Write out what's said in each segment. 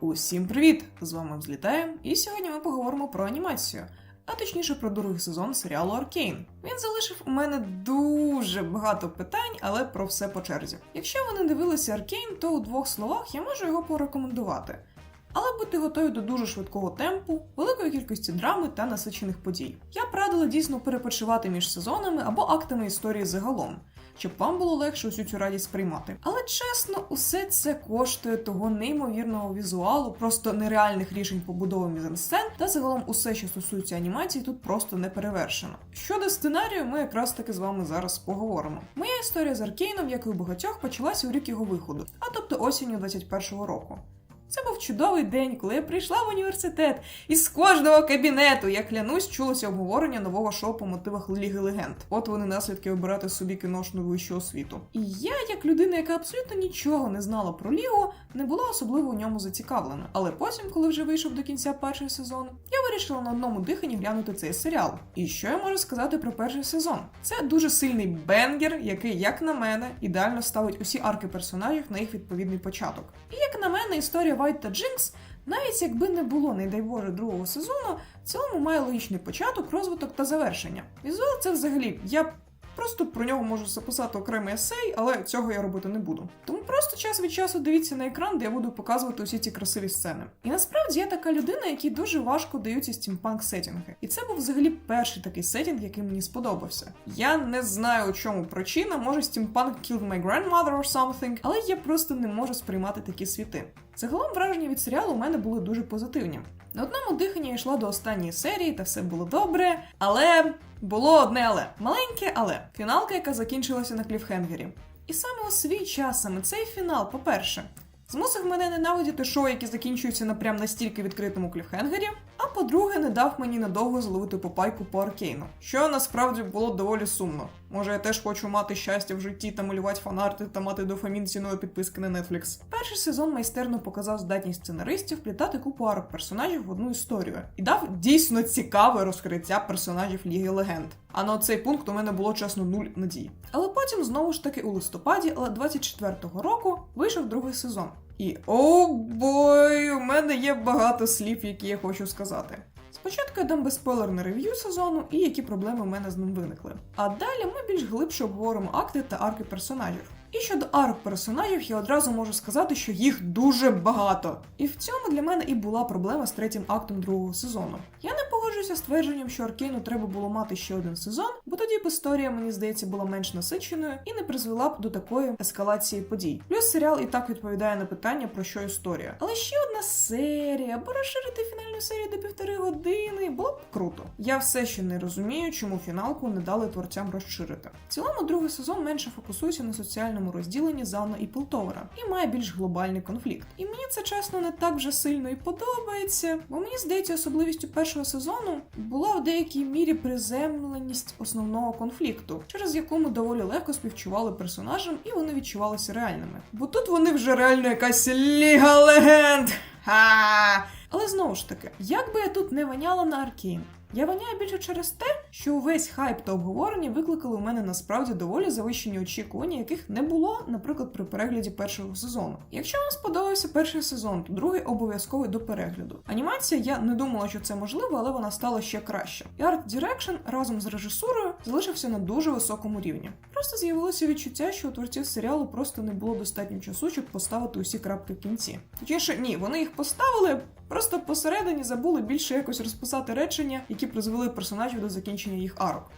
Усім привіт! З вами Взлітаєм, і сьогодні ми поговоримо про анімацію, а точніше про другий сезон серіалу Аркейн. Він залишив у мене дуже багато питань, але про все по черзі. Якщо ви не дивилися Аркейн, то у двох словах я можу його порекомендувати. Але будьте готові до дуже швидкого темпу, великої кількості драми та насичених подій. Я б радила дійсно перепочивати між сезонами або актами історії загалом, щоб вам було легше усю цю радість сприймати. Але чесно, усе це коштує того неймовірного візуалу, просто нереальних рішень побудови мізансцен, та загалом усе, що стосується анімації, тут просто не перевершено. Щодо сценарію, ми якраз таки з вами зараз поговоримо. Моя історія з Аркейном, як і у багатьох, почалася у рік його виходу, а тобто осінню 21-го року. Це був чудовий день, коли я прийшла в університет, і з кожного кабінету, я клянусь, чулося обговорення нового шоу по мотивах Ліги Легенд. От вони наслідки обирати собі кіношну вищу освіту. І я, як людина, яка абсолютно нічого не знала про лігу, не була особливо у ньому зацікавлена. Але потім, коли вже вийшов до кінця перший сезон, я вирішила на одному диханні глянути цей серіал. І що я можу сказати про перший сезон? Це дуже сильний бенгер, який, як на мене, ідеально ставить усі арки персонажів на їх відповідний початок. І як на мене, історія Вайт та Джинкс, навіть якби не було, не дай Боже, другого сезону, в цілому має логічний початок, розвиток та завершення. Візуал це взагалі я. Просто про нього можу записати окремий есей, але цього я робити не буду. Тому просто час від часу дивіться на екран, де я буду показувати усі ці красиві сцени. І насправді я така людина, якій дуже важко даються стімпанк сетінги. І це був взагалі перший такий сетінг, який мені сподобався. Я не знаю, у чому причина, може стімпанк killed my grandmother or something, але я просто не можу сприймати такі світи. Загалом враження від серіалу у мене були дуже позитивні. На одному диханні я йшла до останньої серії, та все було добре, але було одне але маленьке, але фіналка, яка закінчилася на кліфхенгері. І саме у свій час, саме цей фінал, по-перше, змусив мене ненавидіти шоу, які закінчуються на прям настільки відкритому кліфхенгері. А по-друге, не дав мені надовго зловити попайку по аркейну, що насправді було доволі сумно. Може, я теж хочу мати щастя в житті та малювати фанарти та мати дофамін ціною підписки на Netflix. Перший сезон майстерно показав здатність сценаристів плітати купу арок персонажів в одну історію і дав дійсно цікаве розкриття персонажів Ліги Легенд. А на цей пункт у мене було чесно нуль надій. Але потім знову ж таки у листопаді, але 24-го року вийшов другий сезон. І о бой, у мене є багато слів, які я хочу сказати. Спочатку я дам безспойлерне рев'ю сезону і які проблеми у мене з ним виникли. А далі ми більш глибше обговоримо акти та арки персонажів. І щодо арк персонажів, я одразу можу сказати, що їх дуже багато. І в цьому для мене і була проблема з третім актом другого сезону. Я не погоджуюся з твердженням, що Аркейну треба було мати ще один сезон, бо тоді б історія, мені здається, була менш насиченою і не призвела б до такої ескалації подій. Плюс серіал і так відповідає на питання, про що історія. Але ще одна серія, або розширити фінальну серію до півтори години, було б круто. Я все ще не розумію, чому фіналку не дали творцям розширити. В цілому, другий сезон менше фокусується на соціальному розділенні Зауна і Пилтовера і має більш глобальний конфлікт. І мені це чесно не так вже сильно і подобається, бо мені здається, особливістю першого сезону була в деякій мірі приземленість основного конфлікту, через яку ми доволі легко співчували персонажам, і вони відчувалися реальними. Бо тут вони вже реально якась ліга легенд. Ха! Але знову ж таки, як би я тут не ваняла на Аркейн, я ваняю більше через те, що увесь хайп та обговорення викликали у мене насправді доволі завищені очікування, яких не було, наприклад, при перегляді першого сезону. Якщо вам сподобався перший сезон, то другий обов'язковий до перегляду. Анімація я не думала, що це можливо, але вона стала ще краще. І арт Direction разом з режисурою залишився на дуже високому рівні. Просто з'явилося відчуття, що у творців серіалу просто не було достатньо часу, щоб поставити усі крапки в кінці. Точніше, ні, вони їх поставили. Просто посередині забули більше якось розписати речення, які призвели персонажів до закінчення їх арок.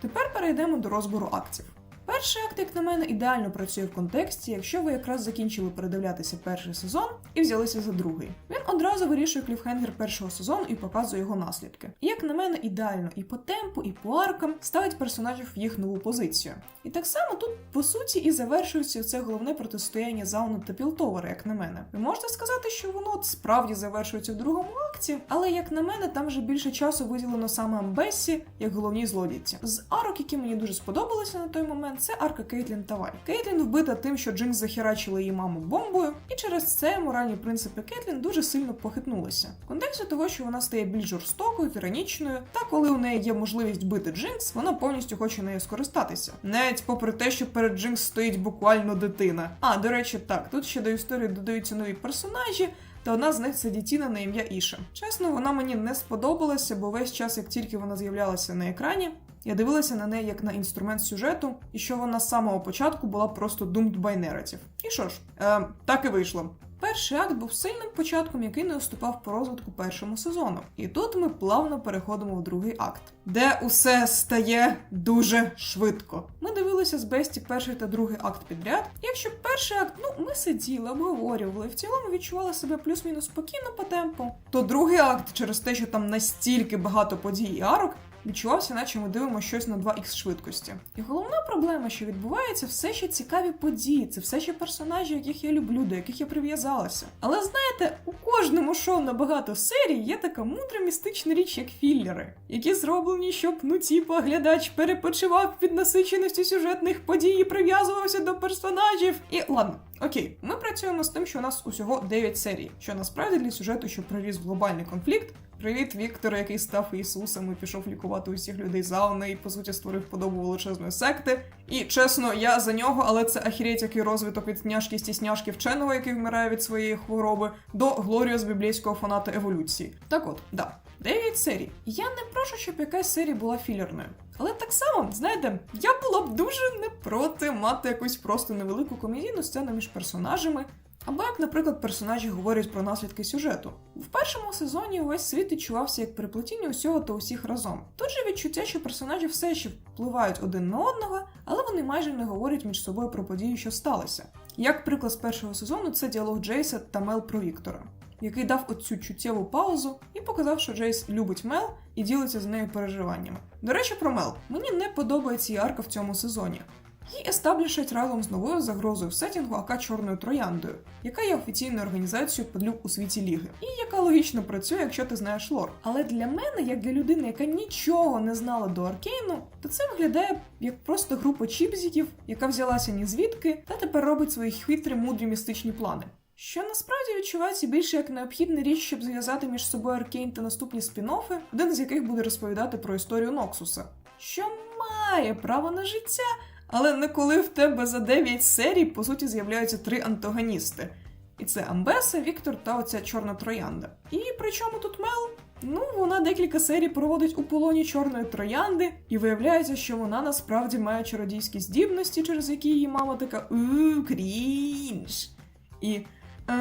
Тепер перейдемо до розбору актів. Перший акт, як на мене, ідеально працює в контексті, якщо ви якраз закінчили передивлятися перший сезон і взялися за другий. Він одразу вирішує кліфхенгер першого сезону і показує його наслідки. І як на мене, ідеально і по темпу, і по аркам ставить персонажів в їх нову позицію. І так само тут, по суті, і завершується це головне протистояння Зауну та Пілтовера, як на мене. Ви можете сказати, що воно справді завершується в другому акті, але як на мене, там вже більше часу виділено саме Амбесі як головній злодійці. З арок, які мені дуже сподобалися на той момент, це арка Кейтлін Таваль. Кейтлін вбита тим, що Джинкс захерачила її маму бомбою, і через це моральні принципи Кейтлін дуже сильно похитнулися. В контексті того, що вона стає більш жорстокою, тиранічною, та коли у неї є можливість бити Джинкс, вона повністю хоче нею скористатися. Навіть попри те, що перед Джинкс стоїть буквально дитина. А, до речі, так, тут ще до історії додаються нові персонажі. та одна з них це дітіна на ім'я Іша. Чесно, вона мені не сподобалася, бо весь час, як тільки вона з'являлася на екрані, я дивилася на неї як на інструмент сюжету, і що вона з самого початку була просто doomed by narrative. І що ж, е, так і вийшло. Перший акт був сильним початком, який не уступав по розвитку першому сезону. І тут ми плавно переходимо в другий акт, де усе стає дуже швидко. Ми дивилися з Бесті перший та другий акт підряд. Якщо перший акт, ну ми сиділи, обговорювали, в цілому відчували себе плюс-мінус спокійно по темпу, то другий акт, через те, що там настільки багато подій і арок, відчувався, наче ми дивимося щось на 2х швидкості. І головна проблема, що відбувається, все ще цікаві події, це все ще персонажі, яких я люблю, до яких я прив'язалася. Але знаєте, у кожному шоу на багато серій є така мудра містична річ, як філлери, які зроблені, щоб ну типа глядач перепочивав від насиченості сюжетних подій і прив'язувався до персонажів. І ладно. Окей, ми працюємо з тим, що у нас усього 9 серій, що насправді для сюжету, що проріс глобальний конфлікт, Привіт, Віктор, який став Ісусом і пішов лікувати усіх людей зауни і по суті створив подобу величезної секти. І чесно, я за нього, але це ахіреть, який розвиток від няшки стісняшки вченого, який вмирає від своєї хвороби, до Глоріо з біблійського фаната еволюції. Так от, да, 9 серій. Я не прошу, щоб якась серія була філерною. Але так само, знаєте, я була б дуже не проти мати якусь просто невелику комедійну сцену між персонажами. Або як, наприклад, персонажі говорять про наслідки сюжету. В першому сезоні увесь світ відчувався як переплетіння усього та усіх разом. Тут же відчуття, що персонажі все ще впливають один на одного, але вони майже не говорять між собою про події, що сталося. Як приклад з першого сезону, це діалог Джейса та Мел про Віктора, який дав оцю чуттєву паузу і показав, що Джейс любить Мел і ділиться з нею переживаннями. До речі, про Мел мені не подобається її арка в цьому сезоні. Її естаблішать разом з новою загрозою в сетінгу АК Чорною Трояндою, яка є офіційною організацією подлюб у світі ліги, і яка логічно працює, якщо ти знаєш лор. Але для мене, як для людини, яка нічого не знала до Аркейну, то це виглядає як просто група чіпзіків, яка взялася ні звідки, та тепер робить свої хитрі, мудрі містичні плани. Що насправді відчувається більше як необхідна річ, щоб зв'язати між собою Аркейн та наступні спін-оффи, один з яких буде розповідати про історію Ноксуса, що має право на життя. Але не коли в тебе за 9 серій, по суті, з'являються три антагоністи. І це Амбеса, Віктор та оця чорна троянда. І при чому тут Мел? Ну, вона декілька серій проводить у полоні чорної троянди, і виявляється, що вона насправді має чародійські здібності, через які її мама така крінж. І. У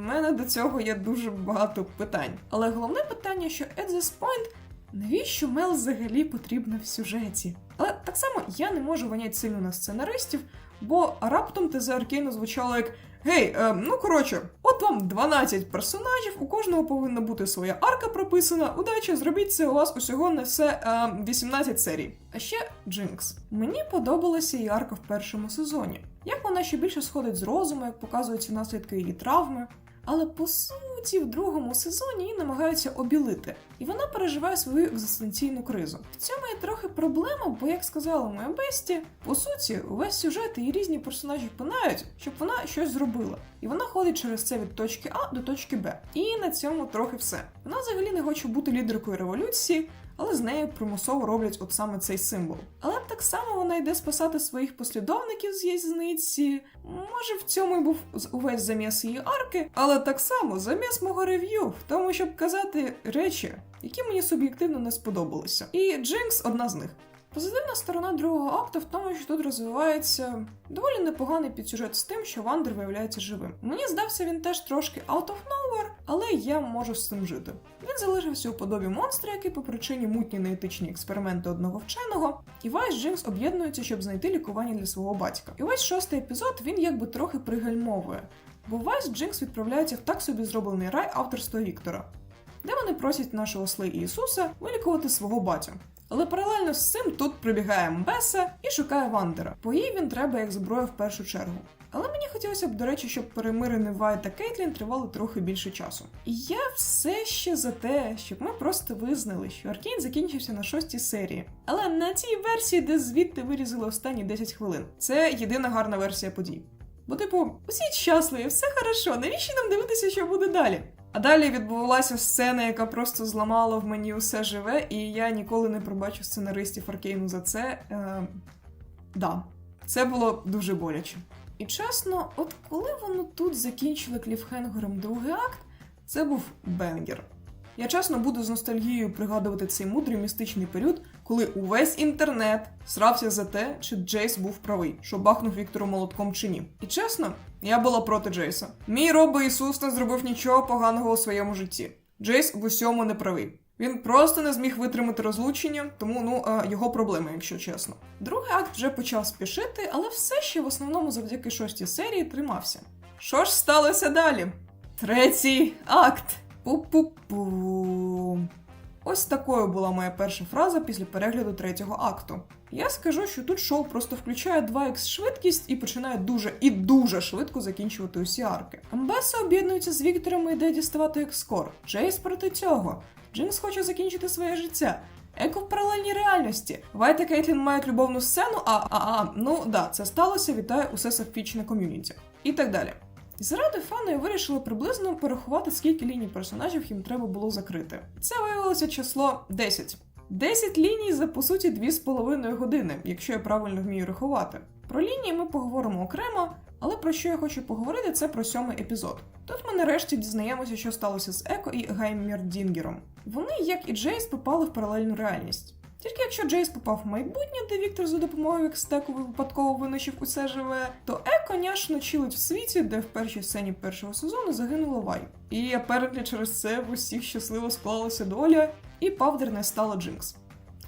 мене до цього є дуже багато питань. Але головне питання, що at this point Навіщо Мел взагалі потрібна в сюжеті? Але так само я не можу ваняти сильно на сценаристів, бо раптом ТЗ Аркейну звучало як Гей, е, ну коротше, от вам 12 персонажів, у кожного повинна бути своя арка прописана. Удачі, зробіть це у вас усього на все е, 18 серій. А ще Джинкс. Мені подобалася її арка в першому сезоні. Як вона ще більше сходить з розуму, як показуються наслідки її травми. Але по суті, в другому сезоні її намагаються обілити, і вона переживає свою екзистенційну кризу. В цьому є трохи проблема, бо, як сказала моя Бесті, по суті, увесь сюжет і різні персонажі пинають, щоб вона щось зробила. І вона ходить через це від точки А до точки Б. І на цьому трохи все. Вона взагалі не хоче бути лідеркою революції. Але з нею примусово роблять от саме цей символ. Але так само вона йде спасати своїх послідовників з язниці. Може, в цьому й був увесь заміс її арки, але так само заміс мого рев'ю в тому, щоб казати речі, які мені суб'єктивно не сподобалися. І Джинкс одна з них. Позитивна сторона другого акту в тому, що тут розвивається доволі непоганий підсюжет з тим, що Вандер виявляється живим. Мені здався він теж трошки out of nowhere, але я можу з цим жити. Він залишився у подобі монстра, який по причині мутні неетичні експерименти одного вченого, і Вайс Джинкс об'єднуються, щоб знайти лікування для свого батька. І весь шостий епізод він якби трохи пригальмовує, бо Вайс Джинкс відправляється в так собі зроблений рай авторства Віктора, де вони просять нашого сли Ісуса вилікувати свого батю. Але паралельно з цим тут прибігає Мбеса і шукає Вандера, бо їй він треба як зброя в першу чергу. Але мені хотілося б, до речі, щоб перемирини Вай та Кейтлін тривали трохи більше часу. І я все ще за те, щоб ми просто визнали, що Аркейн закінчився на шостій серії. Але на цій версії, де звідти вирізали останні 10 хвилин, це єдина гарна версія подій. Бо, типу, усі щасливі, все хорошо, навіщо нам дивитися, що буде далі? А далі відбувалася сцена, яка просто зламала в мені усе живе, і я ніколи не пробачу сценаристів Аркейну за це. Е, да, це було дуже боляче. І чесно, от коли воно тут закінчили кліфхенгером другий акт, це був бенгер. Я чесно буду з ностальгією пригадувати цей мудрий містичний період, коли увесь інтернет срався за те, чи Джейс був правий, що бахнув Віктору молотком чи ні. І чесно, я була проти Джейса. Мій роби Ісус не зробив нічого поганого у своєму житті. Джейс в усьому не правий. Він просто не зміг витримати розлучення, тому ну а, його проблеми, якщо чесно. Другий акт вже почав спішити, але все ще в основному завдяки шостій серії тримався. Що ж сталося далі? Третій акт. Пу-пу-пу. Ось такою була моя перша фраза після перегляду третього акту. Я скажу, що тут шоу просто включає 2х швидкість і починає дуже і дуже швидко закінчувати усі арки. Амбеса об'єднується з Віктором і йде діставати екскор. Джейс проти цього. Джинкс хоче закінчити своє життя. Еко в паралельній реальності. Вайт і Кейтлін мають любовну сцену, а а, а ну да, це сталося. Вітаю усе сафічне ком'юніті. І так далі. І заради фану я вирішила приблизно порахувати, скільки ліній персонажів їм треба було закрити. Це виявилося число 10. 10 ліній за по суті 2,5 години, якщо я правильно вмію рахувати. Про лінії ми поговоримо окремо, але про що я хочу поговорити, це про сьомий епізод. Тут ми нарешті дізнаємося, що сталося з Еко і Гайммердінгером. Вони, як і Джейс, попали в паралельну реальність. Тільки якщо Джейс попав в майбутнє, де Віктор за допомогою екстеку випадково винищив усе живе, то Еко няшно чилить в світі, де в першій сцені першого сезону загинула Вай. І апарентly через це в усіх щасливо склалася доля, і Павдер не стала Джинкс.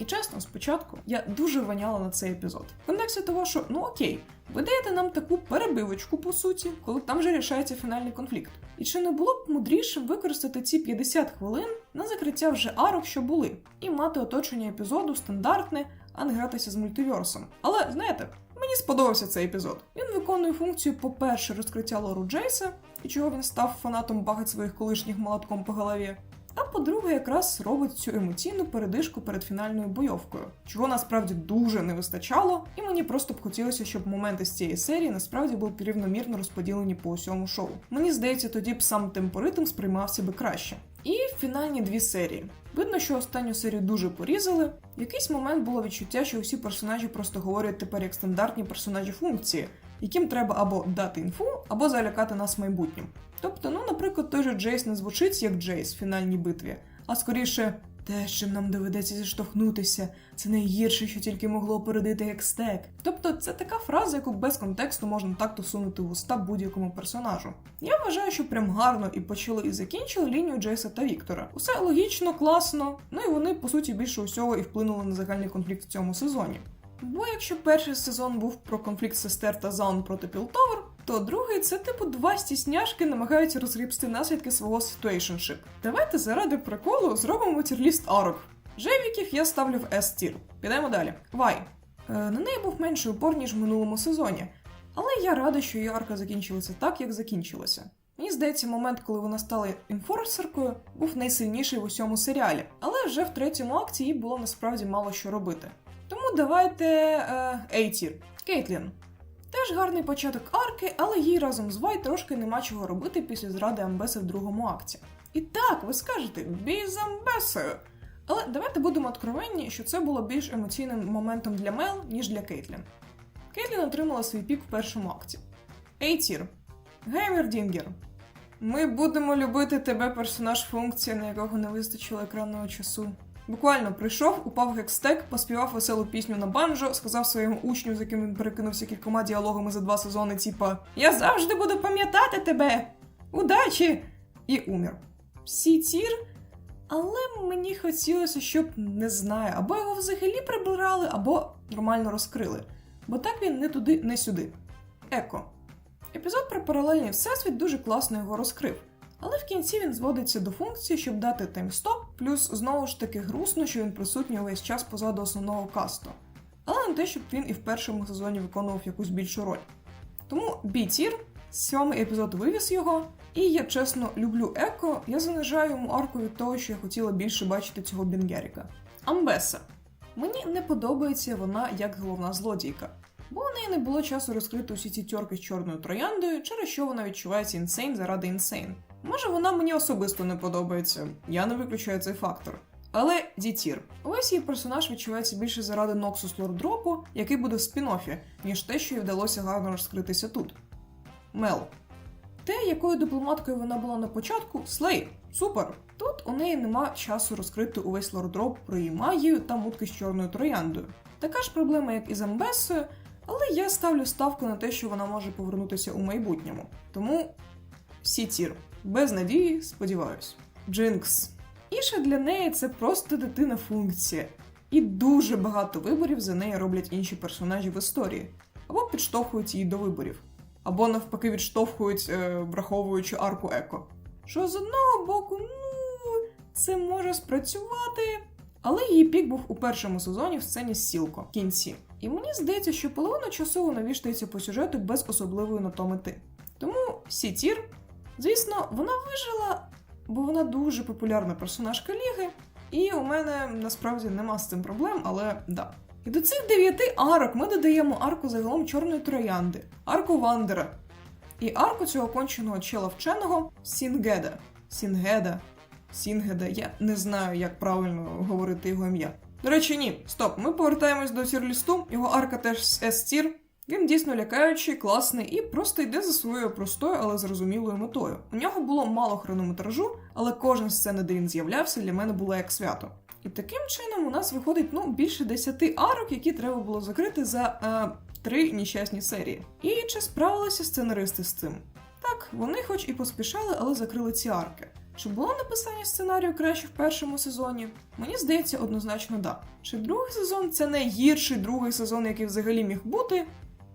І чесно, спочатку я дуже ваняла на цей епізод. В контексті того, що ну окей, ви даєте нам таку перебивочку, по суті, коли там вже рішається фінальний конфлікт. І чи не було б мудріше використати ці 50 хвилин на закриття вже арок, що були, і мати оточення епізоду стандартне, а не гратися з мультиверсом. Але знаєте, мені сподобався цей епізод. Він виконує функцію, по-перше, розкриття лору Джейса, і чого він став фанатом багать своїх колишніх молотком по голові. А по-друге, якраз робить цю емоційну передишку перед фінальною бойовкою, чого насправді дуже не вистачало, і мені просто б хотілося, щоб моменти з цієї серії насправді були рівномірно розподілені по усьому шоу. Мені здається, тоді б сам темпоритм сприймався би краще. І фінальні дві серії. Видно, що останню серію дуже порізали. В якийсь момент було відчуття, що усі персонажі просто говорять тепер як стандартні персонажі функції, яким треба або дати інфу, або залякати нас майбутнім. Тобто, ну, наприклад, той же Джейс не звучить як Джейс в фінальній битві, а скоріше те, з чим нам доведеться зіштовхнутися, це найгірше, що тільки могло породити як стек. Тобто, це така фраза, яку без контексту можна так сунути в уста будь-якому персонажу. Я вважаю, що прям гарно і почали і закінчили лінію Джейса та Віктора. Усе логічно, класно, ну і вони, по суті, більше усього і вплинули на загальний конфлікт в цьому сезоні. Бо якщо перший сезон був про конфлікт сестер та заун проти Пілтовер, то другий це типу два стісняшки намагаються розгрібсти наслідки свого ситуейшншип. Давайте заради приколу зробимо тірліст арок. Жевіків я ставлю в S тір. Підемо далі. Вай. Е, на неї був менший упор, ніж в минулому сезоні. Але я рада, що її арка закінчилася так, як закінчилася. Мені здається, момент, коли вона стала інфорсеркою, був найсильніший в усьому серіалі, але вже в третьому акті їй було насправді мало що робити. Давайте е, A-тір. Кейтлін. Теж гарний початок арки, але їй разом з Вай трошки нема чого робити після зради Амбеси в другому акті. І так, ви скажете, бій Амбесою. Але давайте будемо откровенні, що це було більш емоційним моментом для Мел, ніж для Кейтлін. Кейтлін отримала свій пік в першому акті. Ейтір. Геймердінгер. Ми будемо любити тебе персонаж функція, на якого не вистачило екранного часу. Буквально прийшов, упав гекстек, поспівав веселу пісню на банджо, сказав своєму учню, з яким він перекинувся кількома діалогами за два сезони, типа Я завжди буду пам'ятати тебе! Удачі! І умер. Всі тір. Але мені хотілося, щоб не знаю, або його взагалі прибирали, або нормально розкрили. Бо так він не туди, не сюди. Еко. Епізод про паралельний всесвіт дуже класно його розкрив. Але в кінці він зводиться до функції, щоб дати таймстоп, плюс знову ж таки грустно, що він присутній увесь час позаду основного касту. Але не те, щоб він і в першому сезоні виконував якусь більшу роль. Тому бій-тір, сьомий епізод вивіз його, і я чесно люблю Еко, я занижаю йому арку від того, що я хотіла більше бачити цього Бенгеріка. Амбеса. Мені не подобається вона як головна злодійка. Бо у неї не було часу розкрити усі ці тьорки з чорною трояндою, через що вона відчувається інсейн заради інсейн. Може, вона мені особисто не подобається, я не виключаю цей фактор. Але Дітір. Увесь її персонаж відчувається більше заради Ноксус Лордропу, який буде в спін-оффі, ніж те, що їй вдалося гарно розкритися тут. Мел. Те, якою дипломаткою вона була на початку, Слей. Супер! Тут у неї нема часу розкрити увесь лордроп про її магію та мутки з чорною трояндою. Така ж проблема, як і з Амбесою, але я ставлю ставку на те, що вона може повернутися у майбутньому. Тому Сітір. Без надії, сподіваюсь. Джинкс. Іша для неї це просто дитина функція, і дуже багато виборів за неї роблять інші персонажі в історії, або підштовхують її до виборів, або навпаки відштовхують, е, враховуючи арку Еко. Що з одного боку, ну, це може спрацювати. Але її пік був у першому сезоні в сцені з Сілко в кінці. І мені здається, що половина часу вона віштається по сюжету без особливої на то мети. Тому Сітір, звісно, вона вижила, бо вона дуже популярна персонажка Ліги, і у мене насправді нема з цим проблем, але да. І до цих дев'яти арок ми додаємо арку загалом чорної троянди, арку Вандера і арку цього конченого чела вченого Сінгеда. Сінгеда. Сінгеда, я не знаю, як правильно говорити його ім'я. До речі, ні, стоп, ми повертаємось до тір-лісту, його арка теж з S-тір. Він дійсно лякаючий, класний і просто йде за своєю простою, але зрозумілою метою. У нього було мало хронометражу, але кожна сцена, де він з'являвся, для мене була як свято. І таким чином у нас виходить ну більше десяти арок, які треба було закрити за е, три нещасні серії. І чи справилися сценаристи з цим? Так, вони хоч і поспішали, але закрили ці арки. Чи було написання сценарію краще в першому сезоні? Мені здається, однозначно да. Чи другий сезон це найгірший другий сезон, який взагалі міг бути?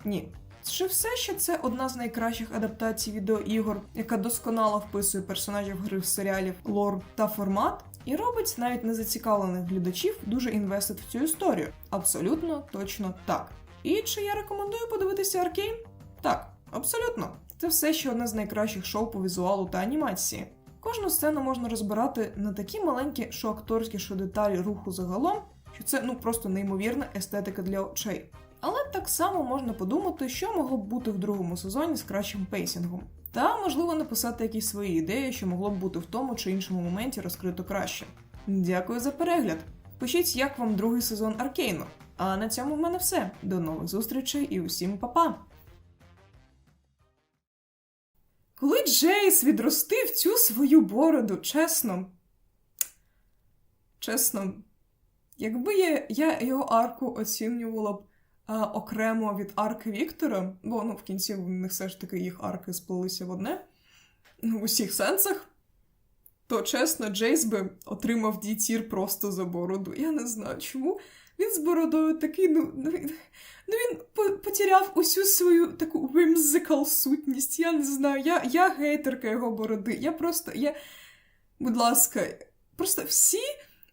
Ні. Чи все ще це одна з найкращих адаптацій відеоігор, яка досконало вписує персонажів гри в серіалів, лор та формат, і робить навіть незацікавлених глядачів дуже інвестит в цю історію? Абсолютно точно так. І чи я рекомендую подивитися Аркейн? Так, абсолютно. Це все ще одне з найкращих шоу по візуалу та анімації. Кожну сцену можна розбирати на такі маленькі, що акторські, що деталі руху загалом, що це ну просто неймовірна естетика для очей. Але так само можна подумати, що могло б бути в другому сезоні з кращим пейсінгом. Та можливо написати якісь свої ідеї, що могло б бути в тому чи іншому моменті розкрито краще. Дякую за перегляд. Пишіть, як вам другий сезон Аркейну. А на цьому в мене все. До нових зустрічей і усім па-па! Коли Джейс відростив цю свою бороду, чесно. Чесно, якби я, я його арку оцінювала б окремо від арки Віктора, бо ну, в кінці в них все ж таки їх арки сплелися в одне, ну, в усіх сенсах, то чесно, Джейс би отримав дітір просто за бороду. Я не знаю чому. Він з бородою такий, ну, ну, він- ну він по- потеряв усю свою таку whimsical сутність. Я не знаю. Я, я гейтерка його бороди. Я просто, я. Будь ласка, просто всі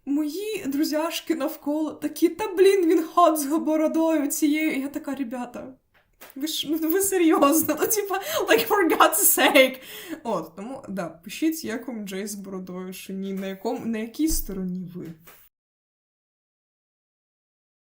мої друзяшки навколо такі, та блін, він хат з бородою цією. І я така, ребята. Ви ж ну, ви серйозно, ну типа, like for God's sake. От, тому да, пишіть, як вам Джей з бородою, що ні, на якому на якій стороні ви.